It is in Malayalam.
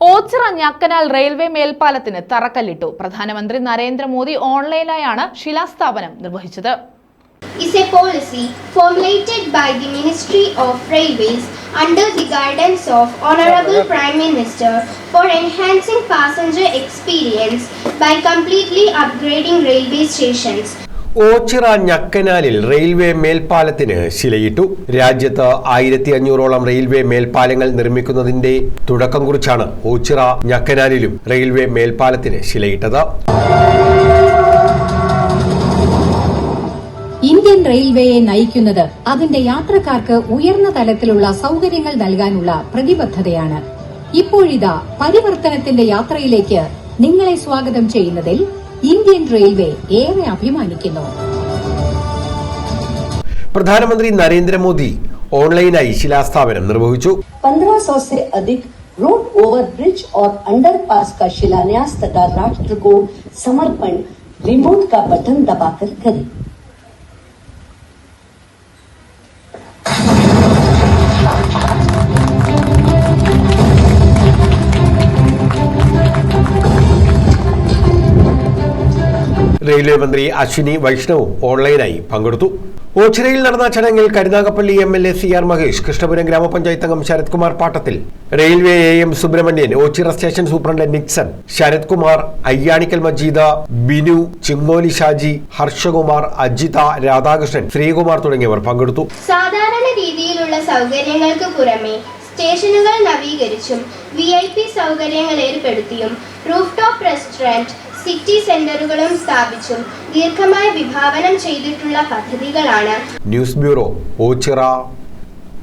ഓച്ചിറ ഞാക്കനാൽ റെയിൽവേ മേൽപ്പാലത്തിന് തറക്കല്ലിട്ടു പ്രധാനമന്ത്രി നരേന്ദ്രമോദി ഓൺലൈനായാണ് ശിലാസ്ഥാപനം നിർവഹിച്ചത് is a policy formulated by the Ministry of Railways under the guidance of Honorable Prime Minister for enhancing passenger experience by completely upgrading railway stations. Ochira ഞക്കനാലിൽ railway മേൽപ്പാലത്തിന് ശിലയിട്ടു. രാജ്യത്ത് ആയിരത്തി അഞ്ഞൂറോളം റെയിൽവേ മേൽപ്പാലങ്ങൾ നിർമ്മിക്കുന്നതിന്റെ തുടക്കം കുറിച്ചാണ് ഓച്ചിറ ഞക്കനാലിലും റെയിൽവേ മേൽപ്പാലത്തിന് ശിലയിട്ടത്. ഇന്ത്യൻ റെയിൽവേയെ നയിക്കുന്നത് അതിന്റെ യാത്രക്കാർക്ക് ഉയർന്ന തലത്തിലുള്ള സൗകര്യങ്ങൾ നൽകാനുള്ള പ്രതിബദ്ധതയാണ്. ഇപ്പോഴിതാ പരിവർത്തനത്തിന്റെ യാത്രയിലേക്ക് നിങ്ങളെ സ്വാഗതം ചെയ്യുന്നതിൽ ഇന്ത്യൻ റെയിൽവേ ഏറെ അഭിമാനിക്കുന്നു പ്രധാനമന്ത്രി നരേന്ദ്രമോദി ഓൺലൈനായി ശിലാസ്ഥാപനം നിർവഹിച്ചു 1500 से अधिक रोड ओवर ब्रिज और अंडरपास का शिलान्यास तथा राष्ट्र को समर्पण रिमोट का बटन दबाकर करें റെയിൽവേ മന്ത്രി അശ്വിനി വൈഷ്ണവും ഓൺലൈനായി പങ്കെടുത്തു. ഓച്ചിറയിൽ നടന്ന ചടങ്ങിൽ Karunagappally M L A C R Mahesh Krishnapuram ഗ്രാമപഞ്ചായത്ത് അംഗം ശരത് കുമാർ പാട്ടത്തിൽ railway A M Subramanian Oachira station superintendent Nixon Sarath Kumar Ayyanikkal Majeeda Binu Chingoli Shaji Harshakumar Ajitha Radhakrishnan Sreekumar തുടങ്ങിയവർ പങ്കെടുത്തു. സാധാരണ രീതിയിലുള്ള സൗകര്യങ്ങൾക്ക് പുറമെ സ്റ്റേഷനുകൾ നവീകരിച്ചും വി ഐ പി സൗകര്യങ്ങൾ ഏർപ്പെടുത്തിയും റൂഫ് ടോപ്പ് റെസ്റ്റോറന്റ് സിറ്റി സെന്ററുകളും സ്ഥാപിച്ചും ദീർഘമായി വിഭാവനം ചെയ്തിട്ടുള്ള പദ്ധതികളാണ്. News bureau Ochira